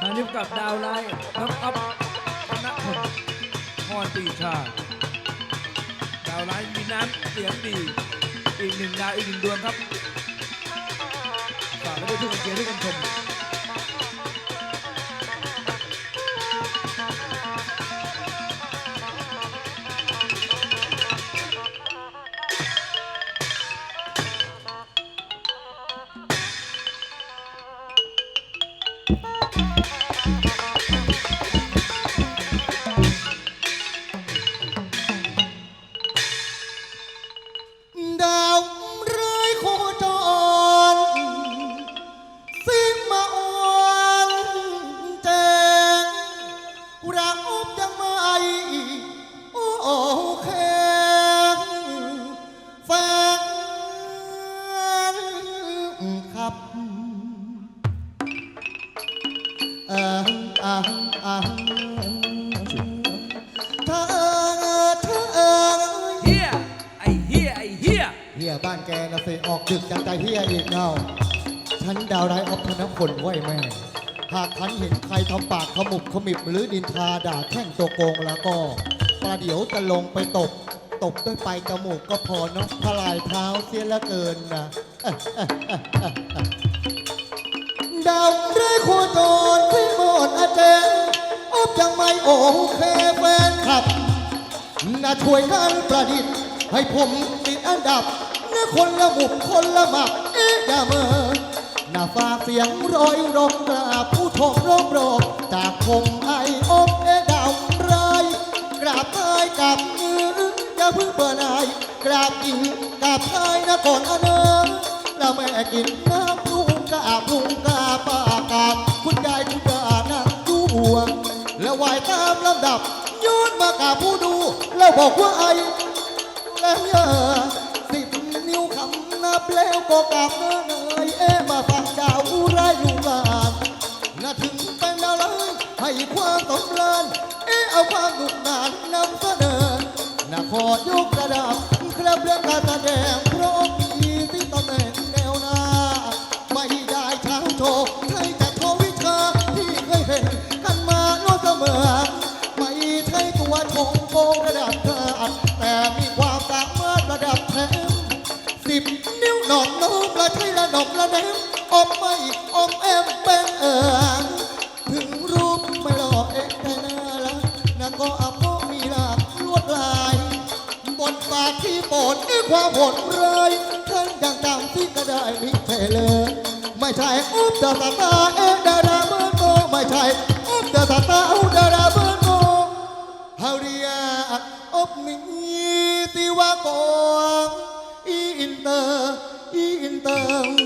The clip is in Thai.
ทางนี้กับดาวไลน์น้องอ๊อฟธนพลพรปีชา ดาวไลน์มีน้ำเสียงดี อีกหนึ่งดาวอีกหนึ่งดวงครับฝากไว้ด้วยทุกคนเชียร์ทุกคนชม บอ่าอ่าอ่าเธอเธอเฮียไอเฮียไอเฮียเฮียบ้านแกนะสิออกดึกจังใจเฮียอีกเงาฉันดาวร้ายออฟธนพลไว้แม่หากฉันเห็นใครทำปากขมุบขมิบหรือดินทาด่าแท่งตัวโกงแล้วก็ประเดี๋ยวจะลงไปตบ ตบด้วยไปลายจมูกก็พอเนาะพลายเท้าเสียเหละเกินนะ ดาวร้โคจรที่โมดอาเจนอบยังไม่โอเคแฟนคลับ น่าช่วยกันประดิษฐ์ ให้ผมติดอันดับนะคนละหมุบคนละหมักเอ๊ะอย่าเมอน่าฝากเสียงร้อยรบกราบผู้ชมรบรบจากผมไออบเอ๊ะดาวไรกราบเอ้ยกับมืออย่าเพิ่งเบื่อหน่ายกราบอิงกับไายนะก่อนอเนอ แล้วแม่กินน้ำลุงกาบลุงกาปากาบคุณยายคุณยานั่งดูห่วงแล้วไหวตามลำดับย้อนมากาบผู้ดู แล้วบอกว่าไอ้แล้วเยอะสิบนิ้วคำนับแล้วก็กลับเนินเอยเอ๊มาฟังดาวอุไรอยู่งานน่าถึงเป็นอะไรให้ความสำราญเอ๊เอาความหนุกหนานนำเสนอน่าขอยกระดับครับเรื่องการแสดง กงระดับเธอแต่มีความสามารถระดับแชมสิบนิ้วหนอมน้มและใช่ระนมละแนมอมไม่อมแอมเป็นเอิงถึงรูปไม่หล่อเอกแต่น่ารักนะก็อับก็มีหลากลวดลาย บนปากที่โปรดด้วยความโหดร้ายท่านอย่างตามที่ก็ได้มิเทเลย ไม่ใช่อุ๊บดาตาตาเอ็ดาราเบอร์โกไม่ใช่อุ๊บดาตาตาอุดาราเบอร์โกเฮาเรีย อบมีติวากงอีอินเตอร์อีอินเตอร์